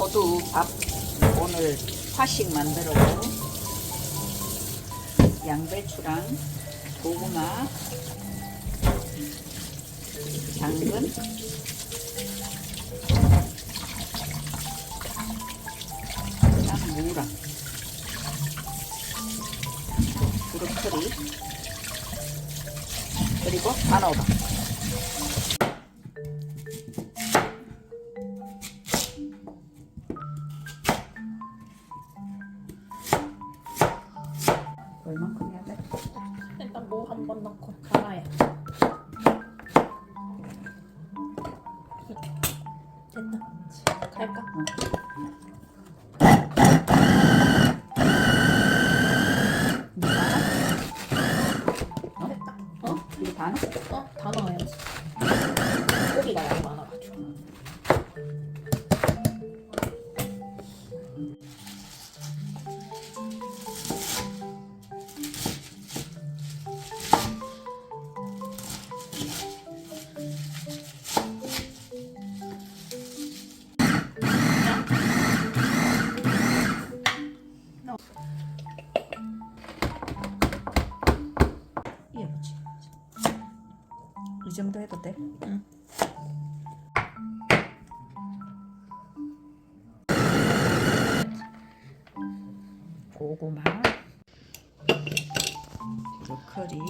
호두 밥 오늘 화식 만들었고 양배추랑 고구마 당근 그다음 무랑 브로콜리 그리고 단호박 일단 뭐한번 넣고 갈아야 됐다 이 정도 해도 돼? 응. 고구마 브로콜리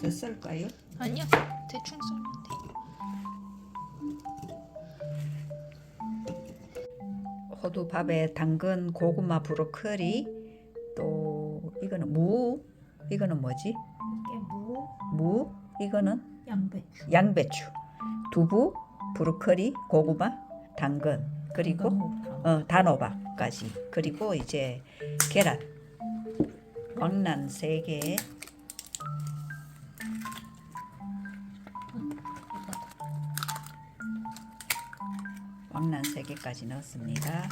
더 썰까요? 아니야 대충 썰면 돼 호두밥에 당근, 고구마, 브로콜리 또 이거는 무 이거는 뭐지? 이게 무, 무 이거는 양배추. 양배추. 두부, 브로콜리, 고구마, 당근 그리고 어, 단호박까지. 그리고 이제 계란. 왕란 3개. 왕란 3개까지 넣었습니다.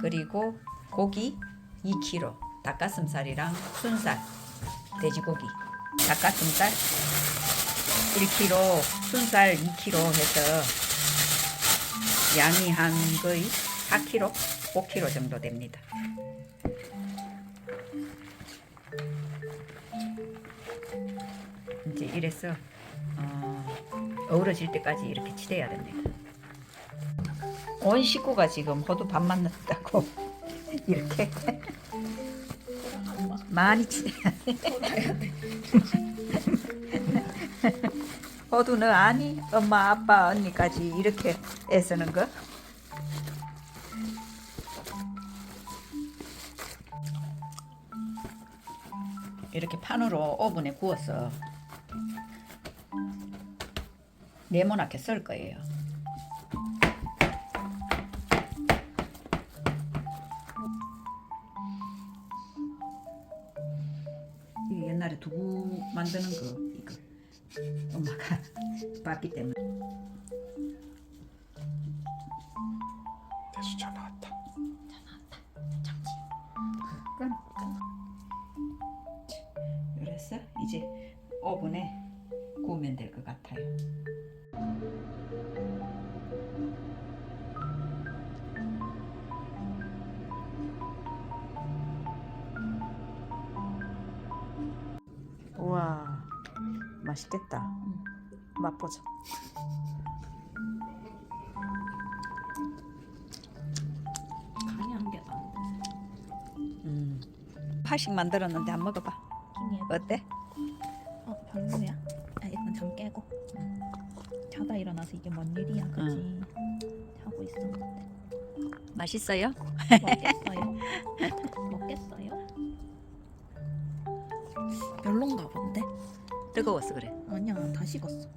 그리고 고기 2kg 닭가슴살이랑 순살 돼지고기. 닭가슴살 1kg 순살 2kg 해서 양이 한 거의 4kg, 5kg 정도 됩니다. 이제 이래서 어, 어우러질 때까지 이렇게 치대야 됩니다. 온 식구가 지금 호두 밥만 넣었다고 이렇게 많이 치대야 돼. 호두는 아니? 엄마 아빠 언니까지 이렇게 애쓰는 거? 이렇게 판으로 오븐에 구워서 네모나게 썰 거예요. 옛날에 두부 만드는 거 엄마가 봤기 때문에 다시 전화 왔다. 끈. 그래서 이제 오븐에 구우면 될 것 같아요. 우와, 맛있겠다. 맛보자. 간이 한 개도 안 음. 파식 만들었는데 안 먹어봐. 돼. 어때? 어 별로야. 아 일단 잠 깨고. 자다 일어나서 이게 뭔 일이야, 그지? 자고 있었는데. 맛있어요? 먹겠어요? 먹겠어요? 뜨거워서 그래. 아니야, 다 식었어.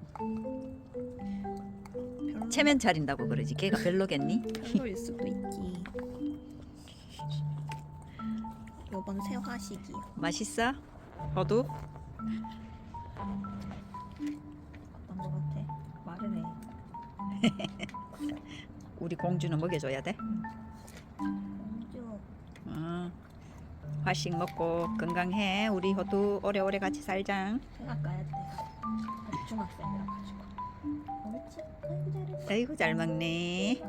별로, 체면 차린다고 그러지. 걔가 별로겠니? 별로일 수도 있지. 요번 새 화식이요. 맛있어? 호두? 어떤 거 같아? 말을 해. 우리 공주는 먹여줘야 돼. 화식 먹고 건강해. 우리 호두 오래오래 같이 살자. 생각 가야 돼. 중학생이라 가지고. 옳지? 아이고 잘했어. 아이고 잘 먹네.